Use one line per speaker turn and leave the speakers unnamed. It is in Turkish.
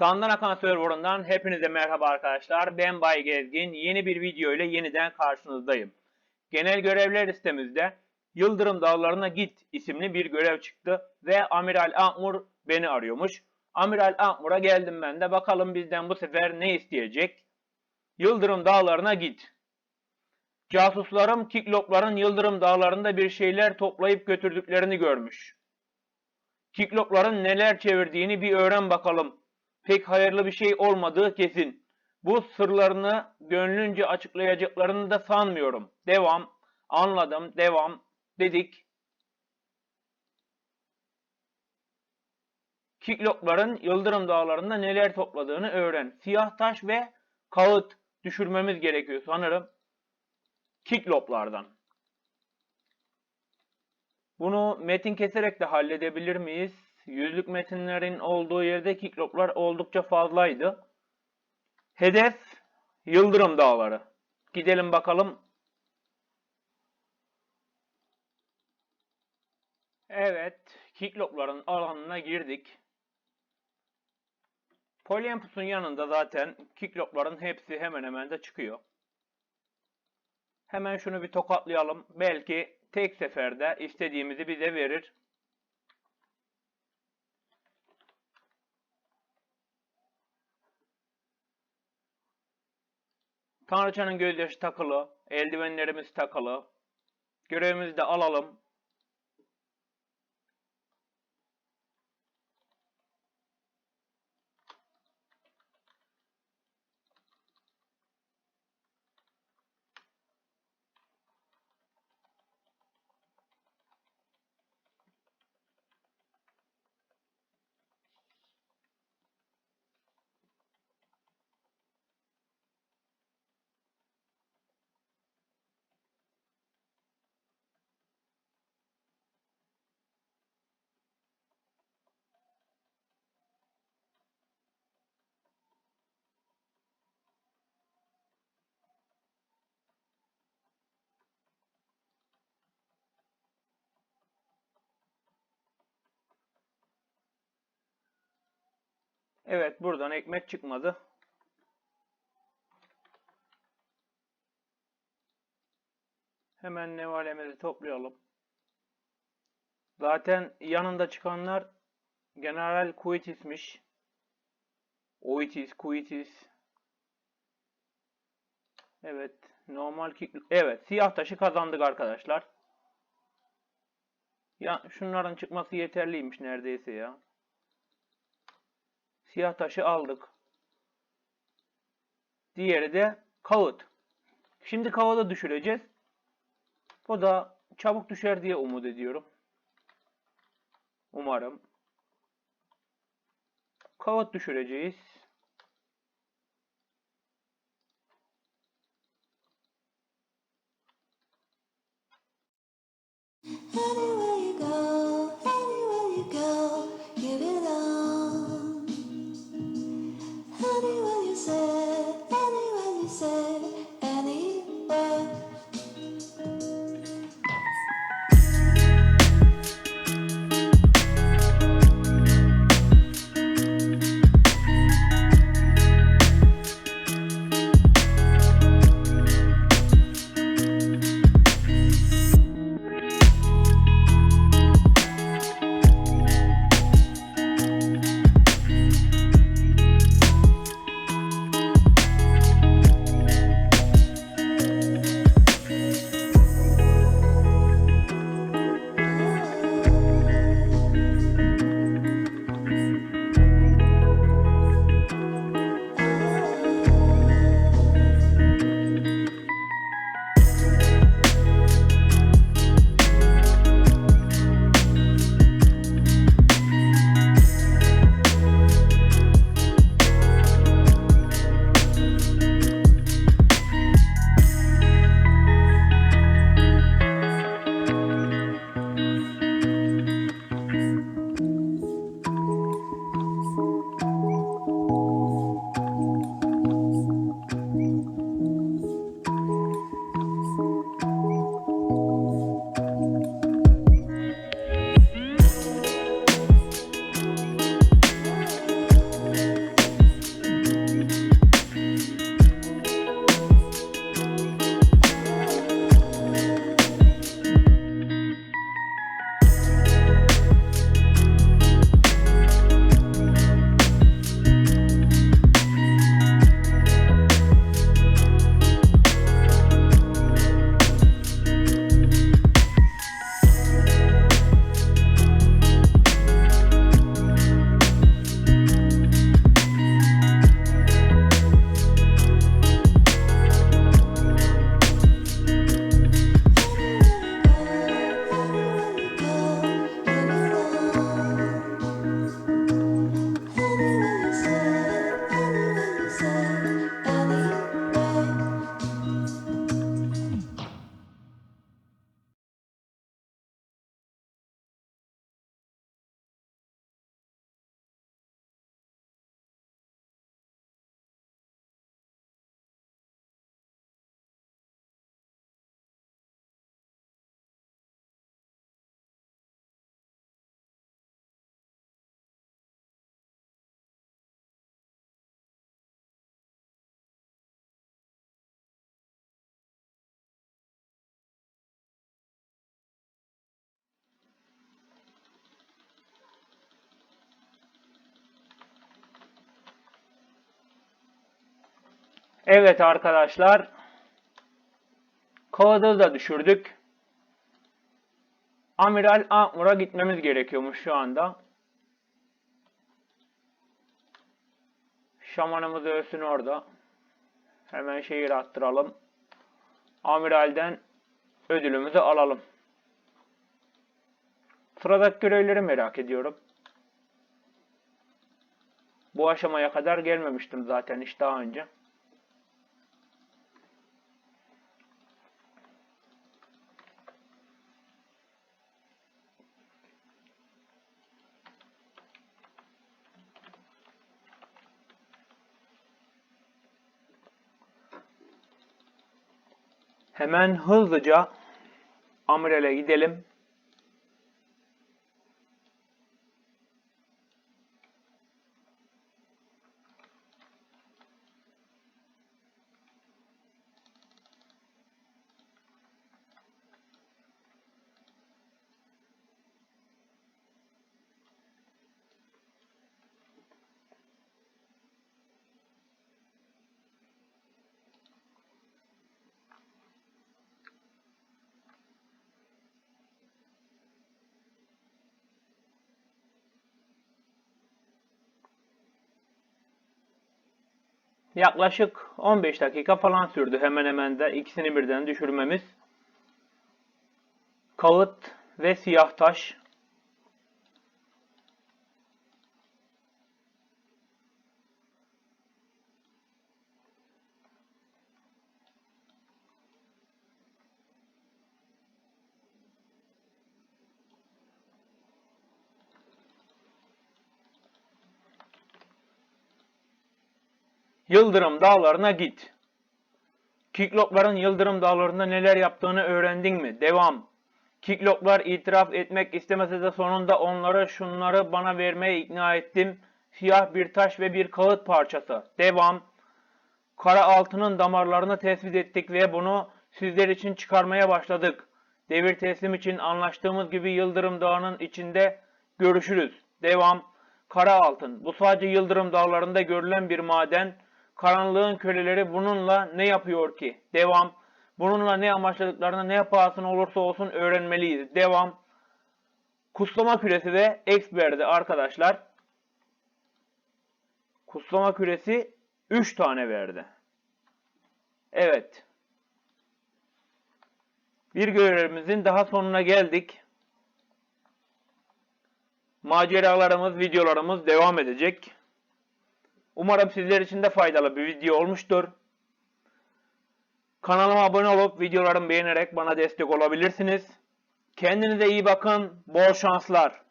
Dandan Akan Server'ından hepinize merhaba arkadaşlar. Ben Bay Gezgin. Yeni bir video ile yeniden karşınızdayım. Genel görevler listemizde Yıldırım Dağlarına Git isimli bir görev çıktı ve Amiral Akmur beni arıyormuş. Amiral Akmur'a geldim ben de bakalım bizden bu sefer ne isteyecek. Yıldırım Dağlarına Git. Casuslarım Kiklopların Yıldırım Dağlarında bir şeyler toplayıp götürdüklerini görmüş. Kiklopların neler çevirdiğini bir öğren bakalım pek hayırlı bir şey olmadığı kesin. Bu sırlarını gönlünce açıklayacaklarını da sanmıyorum. Devam. Anladım. Devam. Dedik. Kiklopların Yıldırım Dağları'nda neler topladığını öğren. Siyah taş ve kağıt düşürmemiz gerekiyor sanırım. Kikloplardan. Bunu metin keserek de halledebilir miyiz? Yüzlük metinlerin olduğu yerde kikloplar oldukça fazlaydı. Hedef Yıldırım Dağları. Gidelim bakalım. Evet, kiklopların alanına girdik. Polyempus'un yanında zaten kiklopların hepsi hemen hemen de çıkıyor. Hemen şunu bir tokatlayalım. Belki tek seferde istediğimizi bize verir. Tanrıçanın gözyaşı takılı. Eldivenlerimiz takılı. Görevimizi de alalım. Evet buradan ekmek çıkmadı. Hemen nevalemizi toplayalım. Zaten yanında çıkanlar General Kuitis'miş. Oitis, Kuitis. Evet. Normal kick. Evet. Siyah taşı kazandık arkadaşlar. Ya şunların çıkması yeterliymiş neredeyse ya. Siyah taşı aldık. Diğeri de kağıt. Şimdi kağıdı düşüreceğiz. O da çabuk düşer diye umut ediyorum. Umarım. Kağıt düşüreceğiz.
Anywhere
Evet arkadaşlar. Kağıdı da düşürdük. Amiral Akmur'a gitmemiz gerekiyormuş şu anda. Şamanımız ölsün orada. Hemen şehir attıralım. Amiralden ödülümüzü alalım. Sıradaki görevleri merak ediyorum. Bu aşamaya kadar gelmemiştim zaten hiç daha önce. Hemen hızlıca Amiral'e gidelim. Yaklaşık 15 dakika falan sürdü hemen hemen de ikisini birden düşürmemiz. Kağıt ve siyah taş. Yıldırım dağlarına git. Kiklopların Yıldırım dağlarında neler yaptığını öğrendin mi? Devam. Kikloplar itiraf etmek istemese de sonunda onları şunları bana vermeye ikna ettim. Siyah bir taş ve bir kağıt parçası. Devam. Kara altının damarlarını tespit ettik ve bunu sizler için çıkarmaya başladık. Devir teslim için anlaştığımız gibi Yıldırım Dağı'nın içinde görüşürüz. Devam. Kara altın. Bu sadece Yıldırım Dağları'nda görülen bir maden. Karanlığın köleleri bununla ne yapıyor ki? Devam. Bununla ne amaçladıklarını ne pahasına olursa olsun öğrenmeliyiz. Devam. Kuslama küresi ve X verdi arkadaşlar. Kuslama küresi 3 tane verdi. Evet. Bir görevimizin daha sonuna geldik. Maceralarımız, videolarımız devam edecek. Umarım sizler için de faydalı bir video olmuştur. Kanalıma abone olup videolarımı beğenerek bana destek olabilirsiniz. Kendinize iyi bakın. Bol şanslar.